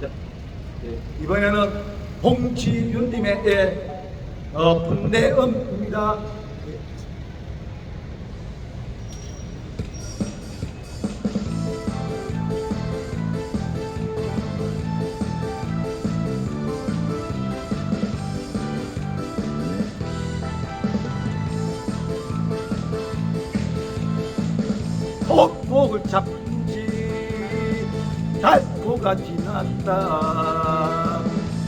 자, 예, 이번에는 홍지윤님의 예, 어, 분내음입니다. 예. 폭폭을 잡지 달고가 지났다.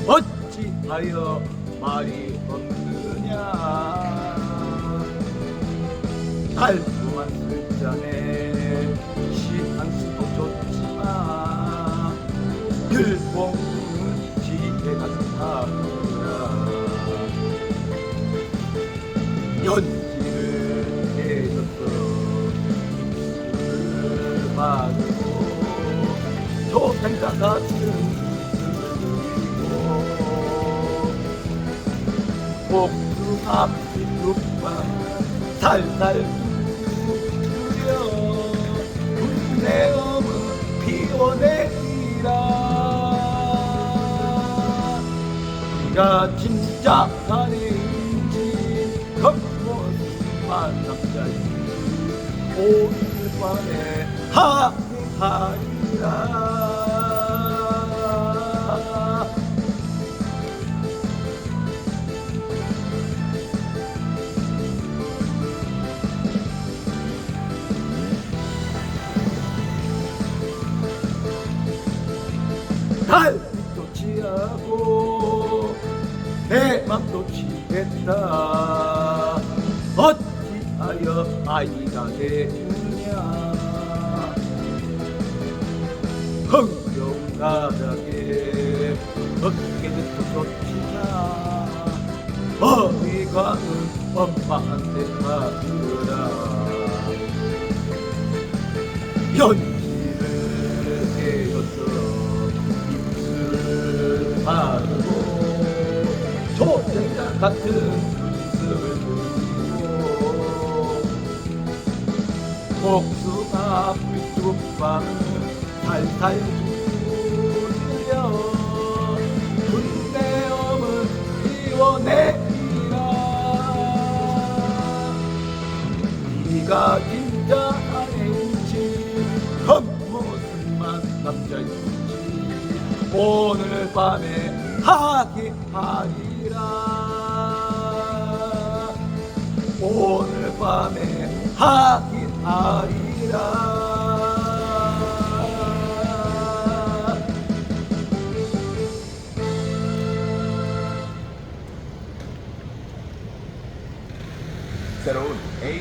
어찌하여 말이 없느냐? 달고만 술잔에 시한 수도 좋지만 일봉은 지혜가 사 조탱자 같은 복숭아 피부가 살살 두드려 군내 어문 피워내리라 네가 진짜 사내인지 겉모습만 남자인지 오늘 밤에 하하리라 달빛도 취하고 내 맘도 취했다. 어찌하여 아이가 되느냐? 흥겨운 나락에 어떻게 듣고 좋지나? 어미가는 엄마한테 가느라. 연 같은 복숭아 삐뚤방을 살살 두드려 군대엄은 이워내리라. 네가 진짜 아내인지 겉모습만 남자인지 오늘 밤에 하기 하리라 오늘 밤에 하기하리라. 새로운